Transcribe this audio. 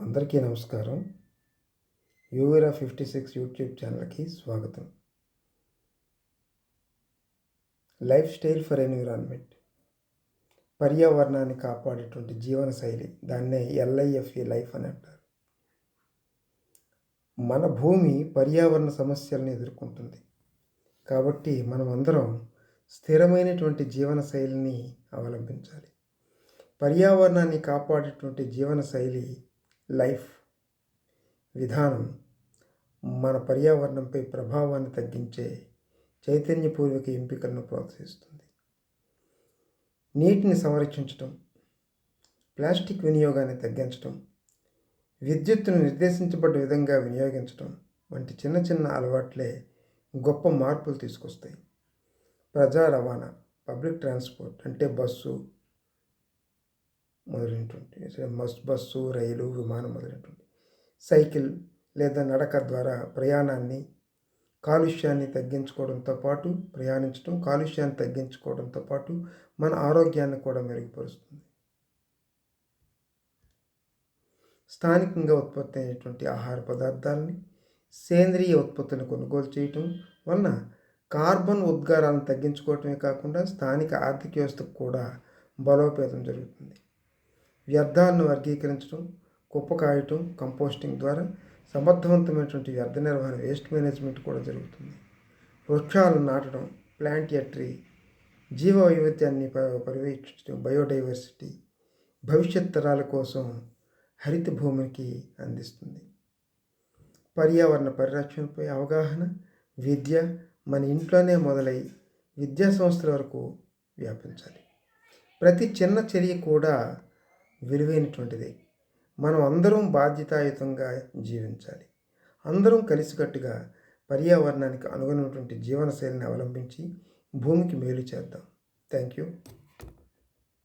అందరికీ నమస్కారం. యూవిరా fifty six YouTube ఛానల్కి స్వాగతం. Lifestyle for environment. పర్యావరణాన్ని కాపాడేటువంటి జీవన శైలి దాన్నే ఎల్ఐఎఫ్ఈ లైఫ్ అని అంటారు. మన భూమి పర్యావరణ సమస్యలను ఎదుర్కొంటుంది. కాబట్టి మనం అందరం స్థిరమైనటువంటి జీవన శైలిని అవలంబించాలి. పర్యావరణాన్ని కాపాడేటువంటి జీవన శైలి లైఫ్ విధానం మన పర్యావరణంపై ప్రభావాన్ని తగ్గించే చైతన్యపూర్వక ఎంపికలను ప్రోత్సహిస్తుంది. నీటిని సంరక్షించటం ప్లాస్టిక్ వినియోగాన్ని తగ్గించటం విద్యుత్తును నిర్దేశించబడ్డ విధంగా వినియోగించటం వంటి చిన్న చిన్న అలవాట్లే గొప్ప మార్పులు తీసుకొస్తాయి. ప్రజా రవాణా పబ్లిక్ ట్రాన్స్పోర్ట్ అంటే బస్సు మొదలైనటువంటి బస్ బస్సు రైలు విమానం మొదలైనటువంటి సైకిల్ లేదా నడక ద్వారా ప్రయాణాన్ని కాలుష్యాన్ని తగ్గించుకోవడంతో పాటు ప్రయాణించడం కాలుష్యాన్ని తగ్గించుకోవడంతో పాటు మన ఆరోగ్యాన్ని కూడా మెరుగుపరుస్తుంది. స్థానికంగా ఉత్పత్తి అయినటువంటి ఆహార పదార్థాలని సేంద్రియ ఉత్పత్తులను కొనుగోలు చేయటం వలన కార్బన్ ఉద్గారాలను తగ్గించుకోవటమే కాకుండా స్థానిక ఆర్థిక వ్యవస్థకు కూడా బలోపేతం జరుగుతుంది. వ్యర్థాలను వర్గీకరించడం కుప్ప కాయటం కంపోస్టింగ్ ద్వారా సమర్థవంతమైనటువంటి వ్యర్థ నిర్వహణ వేస్ట్ మేనేజ్మెంట్ కూడా జరుగుతుంది. వృక్షాలను నాటడం ప్లాంట్ ఎట్రీ జీవ వైవిధ్యాన్ని పర్యవేక్షించడం బయోడైవర్సిటీ భవిష్యత్ తరాల కోసం హరిత భూమికి అందిస్తుంది. పర్యావరణ పరిరక్షణపై అవగాహన విద్య మన ఇంట్లోనే మొదలై విద్యా సంస్థల వరకు వ్యాపించాలి. ప్రతి చిన్న చర్య కూడా విలువైనటువంటిది. మనం అందరం బాధ్యతాయుతంగా జీవించాలి. అందరం కలిసికట్టుగా పర్యావరణానికి అనుగుణమైనటువంటి జీవనశైలిని అవలంబించి భూమికి మేలు చేద్దాం. Thank you